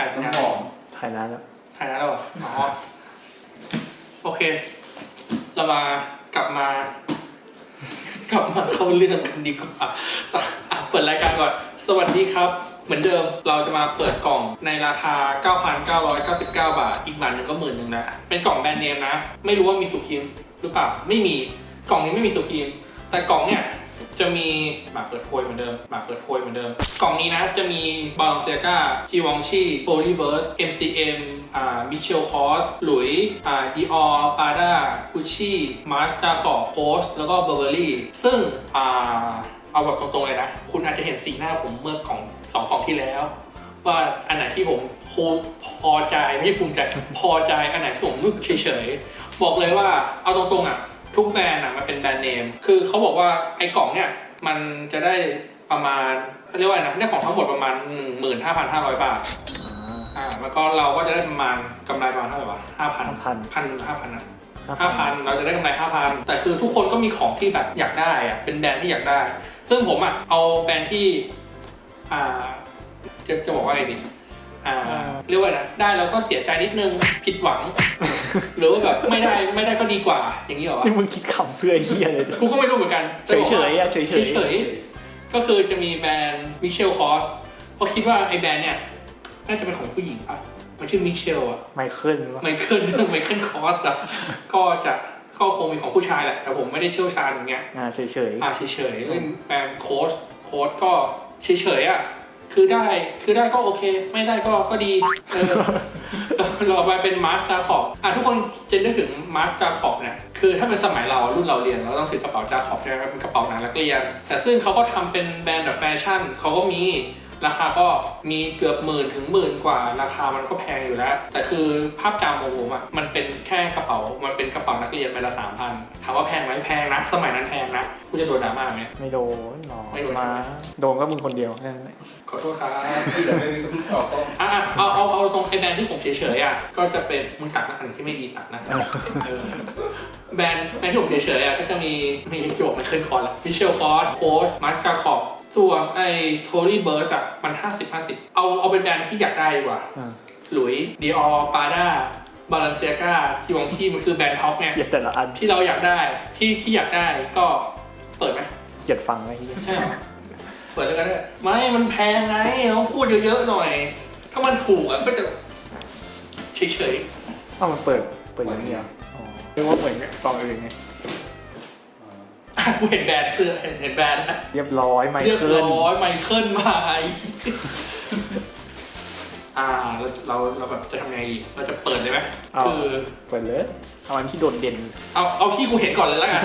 ถ่ายสัญญาณน้ำหอมถ่ายนานแล้วถ่ายแล้วเหรออ๋อโอเค เรามากลับมา กลับมาเข้าเรื่องกันดีกว่าอะเปิดรายการก่อน สวัสดีครับ เหมือนเดิมเราจะมาเปิดกล่องในราคา 9,999 บาท อีกบาทหนึ่งก็หมื่นหนึ่งนะเป็นกล่องแบรนด์เนมนะ ไม่รู้ว่ามีสุพีมหรือเปล่า ไม่มี กล่องนี้ไม่มีสุพีมแต่กล่องเนี่ย จะมีหมาเปิดโพยเหมือนเดิมหมาเปิดโพยเหมือนเดิม กล่องนี้นะจะมีบาลองเซียกาจีวองชีโอลิเบิร์ด MCM อ่ามิเชลคอสหลุยอ่าดิออปาด้ากุชชี่มาร์ชจาคอบโพสแล้วก็เบอร์เบอรี่ซึ่งอ่าเอาแบบตรงๆเลยนะ คุณอาจจะเห็นสีหน้าผมเมื่อกล่องสองกล่องที่แล้ว ว่าอันไหนที่ผมพอใจไม่ใช่ภูมิใจพอใจอันไหนที่ผมรู้สึกเฉยๆบอกเลยว่าเอาตรงๆอะ ทุกแบรนด์อะมันเป็นแบรนด์เนม คือเขาบอกว่าไอ้กล่องเนี่ยมันจะได้ประมาณเขาเรียกว่าอะไรนะได้ของทั้งหมดประมาณ 15,500 บาท อ่าแล้วก็เราก็จะได้ประมาณกำไรประมาณเท่าไหร่วะ5,000 5,000 พันห้าพันอะห้าพันเราจะได้กำไรห้าพันแต่คือทุกคนก็มีของที่แบบอยากได้อะเป็นแบรนด์ที่อยากได้ ซึ่งผมอะเอาแบรนด์ที่อ่าจะจะบอกว่าไงดี อ่าเรียกว่านะได้แล้วก็เสียใจนิดนึงผิดหวัง หรือว่าแบบไม่ได้ไม่ได้ก็ดีกว่าอย่างนี้เหรอวะนี่มึงคิดขำเพื่อไอ้เฮียเลยกูก็ไม่รู้เหมือนกันเฉยเฉยๆอะเฉยเฉยเฉยๆก็คือจะมีแบรนด์มิเชลคอสเพราะคิดว่าไอ้แบรนด์เนี่ยน่าจะเป็นของผู้หญิงป่ะมันชื่อมิเชลอะไมเคิลวะไมเคิลไมเคิลคอสอะก็จะก็คงมีของผู้ชายแหละแต่ผมไม่ได้เชี่ยวชาญอย่างเงี้ยอ่าเฉยเฉยอ่าเฉยๆเล่นแบรนด์โค้ชโค้ชก็เฉยๆอะ คือได้คือได้ก็โอเค ไม่ได้ก็ก็ดีเออเราไปเป็นมาร์ชจาขอบอะทุกคนจะนึกถึงมาร์ชจาขอบเนี่ยคือถ้าเป็นสมัยเรารุ่นเราเรียนเราต้องซื้อกระเป๋าจาขอบใช่ไหมเป็นกระเป๋าหนังนักเรียน แต่ซึ่งเขาก็ทำเป็นแบรนด์แบบแฟชั่นเขาก็มี ราคาก็มีเกือบหมื่นถึงหมื่นกว่า ราคามันก็แพงอยู่แล้ว แต่คือภาพจำของผมอะมันเป็นแค่กระเป๋า มันเป็นกระเป๋านักเรียนใบละสามพันถามว่าแพงไหมแพงนะ สมัยนั้นแพงนะกูจะโดนดราม่าไหม ไม่โดนหรอกไม่โดน มาโดนก็มึงคนเดียวแค่นั้นแหละขอโทษครับที่จะไม่มีคนตอบต้องอะอะเอาเอาเอาตรงไอแบรนด์ที่ผมเฉยๆอะก็จะเป็นมึงตักนะอันที่ไม่ดีตักนะเออแบรนด์แบรนด์ที่ผมเฉยๆอะก็จะมีมีที่บอกไม่เคยคอร์ละมิเชลคอร์สโค้ชมาร์คจาคอบ ส่วนไอโทรี่เบิร์ดอะมันห้าสิบห้าสิบเอาเอาเป็นแบรนด์ที่อยากได้ดีกว่า อ่าหลุยดีออปาด้าบาลานเซียกาที่วองที่มันคือแบรนด์ท็อปไงเกลียดแต่ละอันที่เราอยากได้ที่ที่อยากได้ก็เปิดไหมเกลียดฟังไอ้เฮียไม่ใช่หรอ เปิดแล้วก็ได้ไม่มันแพงไงต้องพูดเยอะๆหน่อย ถ้ามันถูกอะก็จะเฉยเอ้ามันเปิด เปิดอย่างนี้เหรออ๋อเรียกว่าเหมือนกล่องอื่นไงๆอะ กูเห็นแบรนด์เสื้อเห็นเห็นแบรนด์นะเรียบร้อยไมเรียบเคิลร้อยไมเคิลมาอ่าเราเราเราแบบจะทำไงดีเราจะเปิดเลยไหมเอาคือ เปิดเลยเอาอันที่โดดเด่น เอาเอาที่กูเห็นก่อนเลยแล้วกัน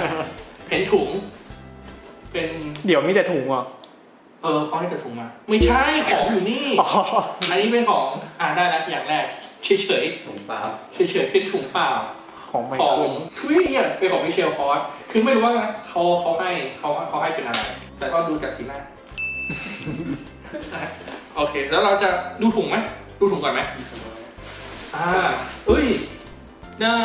เห็นถุง เป็น เดี๋ยวมีแต่ถุงอะเออเขาให้แต่ถุงมา ไม่ใช่ของอยู่นี่ อ๋ออันนี้เป็นของ อ่าได้แล้วอย่างแรกเฉยถุงเปล่า ๆเฉยๆเป็นถุงเปล่า ของไมของเคิลทุยเนี่ยเป็นของมิเชลคอร์สคือไม่รู้ว่าเขาเขาให้เขาเขาให้เป็นอะไร แต่ก็ดูจากสีหน้า โอเค แล้วเราจะดูถุงไหมดูถุงก่อนไหมอ่าเอ้ย ได้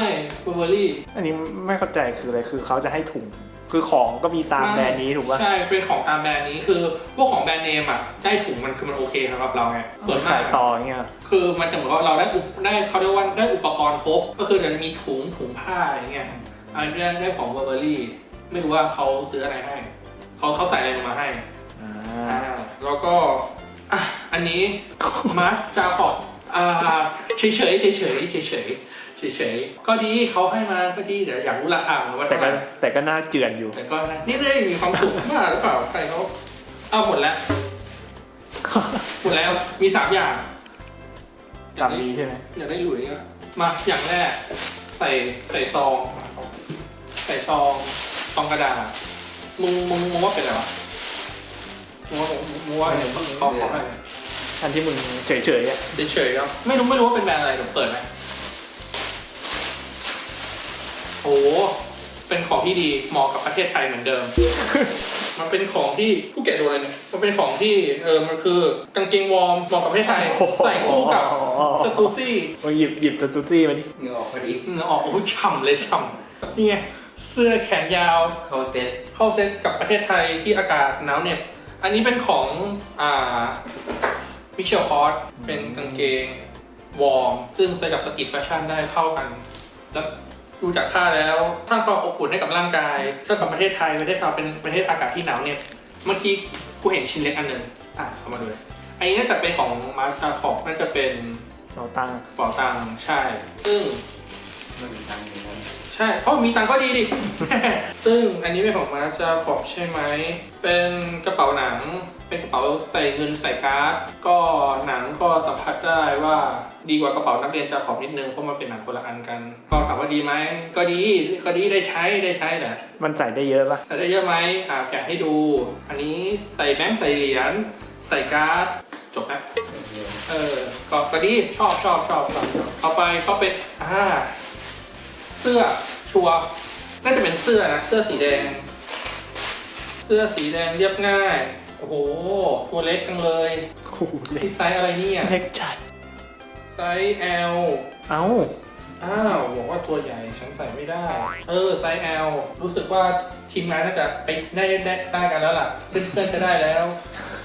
เบอร์เบอรี่ อันนี้ไม่เข้าใจคืออะไรคือเขาจะให้ถุง คือของก็มีตามแบรนด์นี้ถูกป่ะ ใช่ เป็นของตามแบรนด์นี้คือพวกของแบรนด์เนมอะได้ถุงมันคือมันโอเคสำหรับเราไงส่วนมาขากยต่ออย่างเงี้ยคือมันจะเหมือนว่าเราได้อุปได้เขาเรียกว่าได้อุปกรณ์ครบ ก็คือจะมีถุงถุงผ้าอย่างเงี้ยอันนี้ได้ได้ของเบอร์เบอรี่ ไม่รู้ว่าเขาซื้ออะไรให้เขาเขาใส่อะไรลงมาให้อ่าอ่าแล้วก็อะอันนี้มาร์คจาขอบอ่าเฉยเฉยเฉยเฉย เฉยเฉยเฉยเฉยๆก็ดีเขาให้มาก็ดีเดี๋ยวอยากรู้ราคาของมันว่าแต่เท่าไหก็ร่แต่ก็น่าเจือนอยู่ แต่ก็นะนี่ได้มีความสุขมากหรือเปล่าใครเขาเอาหมดแล้วหมดแล้วมีสามอย่างตามนี้ใช่ไหมอยากได้หลุยอะมาอย่างแรก ใส่ใส่ซอง ใส่ซองซองกระดาษมึงมึงมึงว่าเป็นอะไรวะมึงว่ามึงว่าเขาเขาอะไร อันที่มึงเฉยๆอะเฉยๆแล้วไม่รู้ไม่รู้ว่าเป็นแบรนด์อะไรเดี๋ยวเปิดไหม โอ้เป็นของที่ดีเหมาะกับประเทศไทยเหมือนเดิม มันเป็นของที่ผู้แกะดูเลยเนี่ย มันเป็นของที่เออมันคือกางเกงวอร์มเหมาะกับประเทศไทยใส่คู่กับสตูซี่มึงหยิบหยิบสตูซี่มาดิเหงื่อออกพอดีเหงื่อออกโอ้โหฉ่ำเลยฉ่ำนี่ไงเสื้อแขนยาวเข้าเต็ดเข้าเซตกับประเทศไทยที่อากาศหนาวเหน็บอันนี้เป็นของอ่ามมิเชลคอร์สเป็นกางเกงวอร์มซึ่งใส่กับสตรีทแฟชั่นได้เข้ากัน แล้ว ดูจากค่าแล้วสร้างความอบอุ่นให้กับร่างกายเท่ากับประเทศไทยประเทศเราเป็นประเทศอากาศที่หนาวเนี่ยเมื่อกี้กูเห็นชิ้นเล็กอันหนึ่งอะเอามาดูเลยอันนี้น่าจะเป็นของมาร์ชาขอบน่าจะเป็นเราตั้งกระเป๋าตังค์ใช่ ซึ่งมันมีตังค์อยู่นะใช่เพราะมีตังค์ก็ดีดิ ซึ่งอันนี้เป็นของมาร์จาขอบใช่ไหม เป็นกระเป๋าหนัง เป็นกระเป๋าใส่เงินใส่การ์ด ก็หนังก็สัมผัสได้ว่า ดีกว่ากระเป๋านักเรียนจาขอบนิดนึงเพราะมันเป็นหนังคนละอันกัน ก็ถามว่าดีไหมก็ดีก็ดีได้ใช้ได้ใช้แหละมันใส่ได้เยอะปะใส่ได้เยอะไหมอ่าแกะให้ดู อันนี้ใส่แบงค์ใส่เหรียญใส่การ์ดจบแล้วเออก็ก็ดีชอบชอบชอบชอบชอบเอาไปก็เป็นอ่าเสื้อชัวร์น่าจะเป็นเสื้อนะเสื้อสีแดง เสื้อสีแดงเรียบง่าย โอ้โหตัวเล็กจังเลยโอ้โหเล็กที่ไซส์อะไรเนี่ยเล็กจัด ไซส์ L เอ้า อ้าวบอกว่าตัวใหญ่ฉันใส่ไม่ได้ เออไซส์ L รู้สึกว่าทีมงานน่าจะไปได้ได้ได้กันแล้วล่ะเพื่อนๆจะได้แล้ว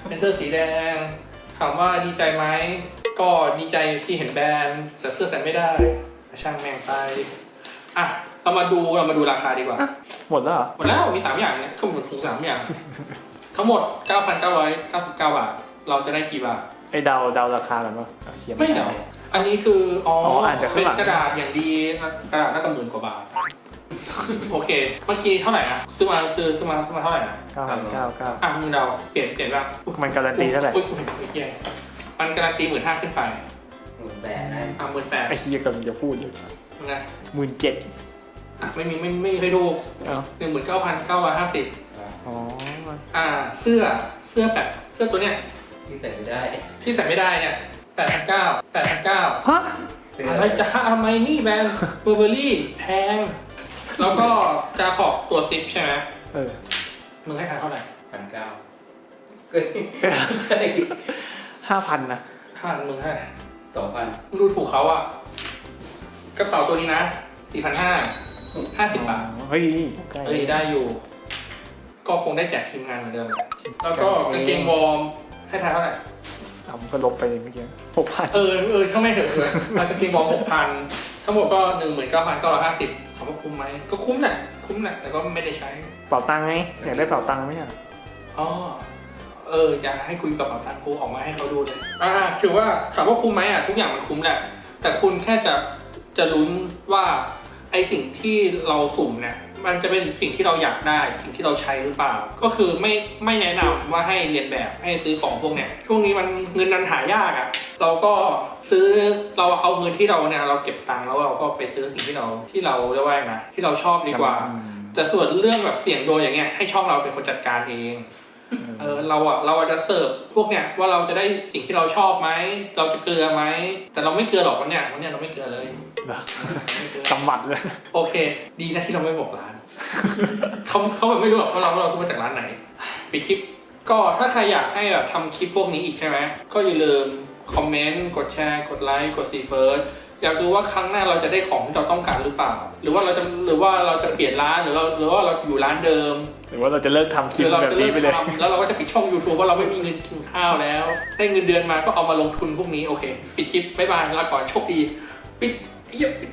เป็นเสื้อสีแดง ถามว่าดีใจไหมก็ดีใจที่เห็นแบรนด์แต่เสื้อใส่ไม่ได้ช่างแม่งไปอะเรามาดูเรามาดูราคาดีกว่า หมดแล้วเหรอหมดแล้วมี3อย่างเนี่ยก็หมดถึงสามอย่าง ทั้งหมด 9,999 บาท เราจะได้กี่บาทไอเดาเดาราคากันปะเอาเขียนไม่เดา อันนี้คือ อ๋ออ๋ออ่านจากข้างหลัง เป็นกระดาษอย่างดีกระดาษน่าจะหมื่นกว่าบาท โอเค เมื่อกี้เท่าไหร่นะซื้อมาซื้อซื้อมาซื้อมาเท่าไหร่นะเก้าพันเก้าเก้าอะมึงเดาเปลี่ยนเปลี่ยนบ้างมันการันตีเท่าไหร่อุ้ยกูเห็นไอ้เหี้ยมันการันตีหมื่นห้าขึ้นไปหมื่นแปดนะอะหมื่นแปดไอเฮียกำลังจะพูดอยู่ไงหมื่นเจ็ดอะไม่มีไม่ไม่ไม่เคยดูเอ้าหนึ่งหมื่นเก้าพันเก้าร้อยห้าสิบอ๋ออ่าเสื้อเสื้อแบบเสื้อตัวเนี้ยที่ใส่ไม่ได้ที่ใส่ไม่ได้เนี่ย แปดพันเก้าแปดพันเก้าฮะเสื้ออะไรจะทำไมนี่แบรนด์เบอร์เบอรี่แพง แล้วก็จาขอบตัวซิปใช่ไหมเออมึงให้ทายเท่าไหร่พันเก้าเกินใช่ห้าพันนะห้ามึงให้สองพันมึงดูถูกเขาอะกระเป๋าตัวนี้นะสี่พันห้าห้าสิบบาท เฮ้ยใกล้เอ้ยได้อยู่ ก็คงได้แจกทีมงานเหมือนเดิม แล้วก็กางเกงวอร์มให้ทายเท่าไหร่ เอามันก็ลบไปเลยเมื่อกี้หกพันเออเออช่างไม่งเถอะเลยกางเกงวอร์มหกพันทั้งหมดก็หนึ่งหมื่นเก้าพันเก้าร้อยห้าสิบถามว่าคุ้มไหมก็คุ้มแหละคุ้มแหละแต่ก็ไม่ได้ใช้เป๋าตังค์ไงอยากได้เป๋าตังค์ไหมอะอ๋อเอออยากให้คุยกับเป๋าตังค์กูออกมาให้เขาดูเลยอ่าถือว่าถามว่าคุ้มไหมอะทุกอย่างมันคุ้มแหละแต่คุณแค่จะจะลุ้นว่าไอสิ่งที่เราสุ่มเนี่ย มันจะเป็นสิ่งที่เราอยากได้สิ่งที่เราใช้หรือเปล่า ก็คือไม่ไม่แนะนำว่าให้เรียนแบบให้ซื้อของพวกเนี้ยช่วงนี้มันเงินนันหายากอะเราก็ซื้อเราเอาเงินที่เราเนี่ยเราเก็บตังค์แล้วเราก็ไปซื้อสิ่งที่เราที่เราเรียกว่าไงนะที่เราชอบดีกว่าอืมแต่ส่วนเรื่องแบบเสี่ยงโดยอย่างเงี้ยให้ช่องเราเป็นคนจัดการเอง เออเราอะเราอะจะเสิร์ฟพวกเนี้ยว่าเราจะได้สิ่งที่เราชอบไหมเราจะเกลือไหมแต่เราไม่เกลือหรอกวันเนี้ยวันเนี้ยเราไม่เกลือเลยเหรอไม่เกลือ กำหมัดเลยโอเค ดีนะที่เราไม่บอกร้าน เขาเขาแบบไม่รู้หรอกว่าเราว่าเราซื้อมาจากร้านไหนปิดคลิป ก็ถ้าใครอยากให้แบบทำคลิปพวกนี้อีกใช่ไหมก็อย่าลืมคอมเมนต์กดแชร์ กดไลค์กดซีเฟิร์ส อยากดูว่าครั้งหน้าเราจะได้ของที่เราต้องการหรือเปล่า หรือว่าเราจะหรือว่าเราจะเปลี่ยนร้านหรือเราหรือว่าเราอยู่ร้านเดิมหรือว่าเราจะเลิกทำคลิปคือเราแบบจะเลินี้กไปเลย ทำแล้วเราก็จะปิดช่อง YouTube ว่าเราไม่มีเงินกินข้าวแล้ว ได้เงินเดือนมาก็เอามาลงทุนพวกนี้โอเค ปิดคลิป บ๊ายบายลาก่อนโชคดี ปิดเหี้ยปิด